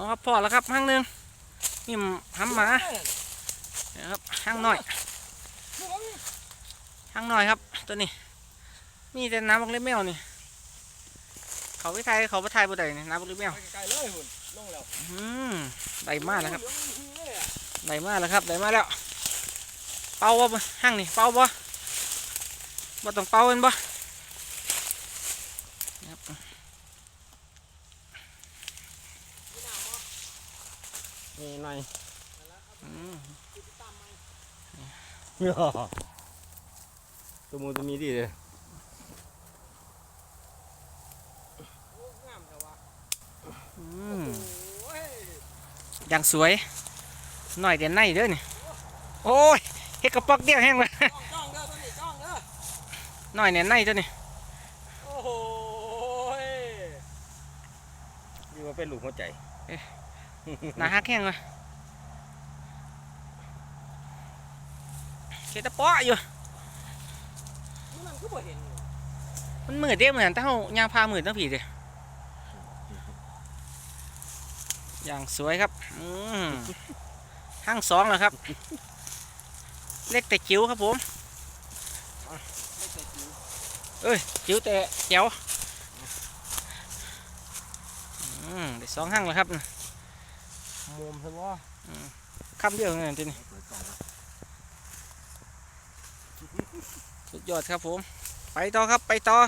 เอาครับพอแล้วครับห้างหนึ่งนี่ห้ำหมานะครับห้างน้อยห้างน้อยครับตัวนี้ มีแต่น้ำบักเล็บแมวนี่เขาไปไทยเขาไปไทยบ่ได้นี่น้ำบักเล็บแมวไกลๆเลยหุ่นลงแล้วอืมได้มากแล้วครับเหลืองอื้อเลยอะได้มากแล้วครับได้มาแล้ว เป่าบ่ห้างนี่เป่าบ่บ่ต้องเป่าเป็นบ่ครับ นี่หน่อยอืมตัวมูตัวมีดีเลยอืมอย่างสวย หน่อยเดี๋ยวในเด้อนี่โอ้ยเฮ็ดกระปอกเดียวแห้งเลยจ้องเด้อตัวนี้จ้องเด้อหน่อยเนี่ยในตัวนี้โอ้โหยนี่ว่าเป็นลูกหัวใจ หนาฮักแห้งเลยเฮ็ดแตะเปาะอยู่นี่มันก็บ่เห็นอยู่มันมืดเด้เหมือนแต่เฮายางพามืดทั้งผีเด้อย่างสวยครับอืมห้างสองแล้วครับ เล็กแต่จิ๋วครับผมไม่ใช่จิ๋วเอ้ยจิ๋วแต่แจ๋วอืมได้สองห้างแล้วครับ มุมใช่ปะคำเดียวนี่ทีนี้สุดยอดครับผม ไปต่อครับไปต่อ